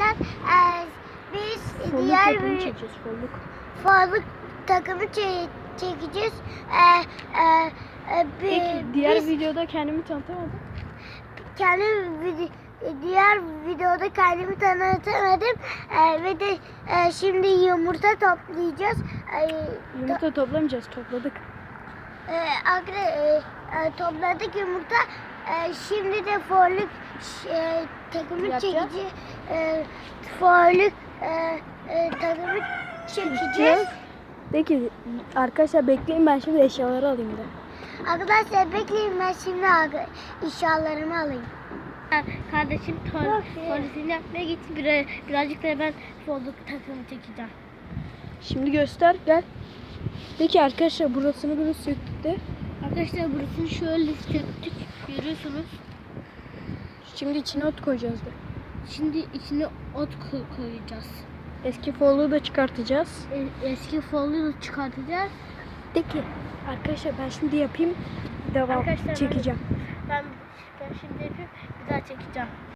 arkadaşlar e, biz Folluk diğer bir fazla takımı çe- çekeceğiz. E, e, e, bi- Peki diğer biz videoda kendimi tanıtamadım. kendi vide- diğer videoda kendimi tanıtamadım E, ve de e, şimdi yumurta toplayacağız. E, to- Yumurta toplamayacağız topladık. e, akre, e, e, topladık yumurta. E, şimdi de forluk e, takımı Yapacağız. çekeceğiz. E, forluk e, e, takımı çekeceğiz. Peki arkadaşlar bekleyin ben şimdi eşyaları alayım da. Arkadaşlar bekleyin ben şimdi eşyalarımı alayım. Kardeşim polisini yapmaya gitti. Bir, birazcık da ben folduk takımı çekeceğim. Şimdi göster gel. Peki arkadaşlar burasını böyle söktük de. Arkadaşlar burasını şöyle söktük. Görüyorsunuz. Şimdi içine ot koyacağız da. Şimdi içine ot koy- koyacağız. Eski folluğu da çıkartacağız. E- eski folyoyu da çıkartacağız. Peki arkadaşlar ben şimdi yapayım. Devam Arkadaşlar ben- çekeceğim. Ben, ben şimdi yapayım. Bir daha çekeceğim.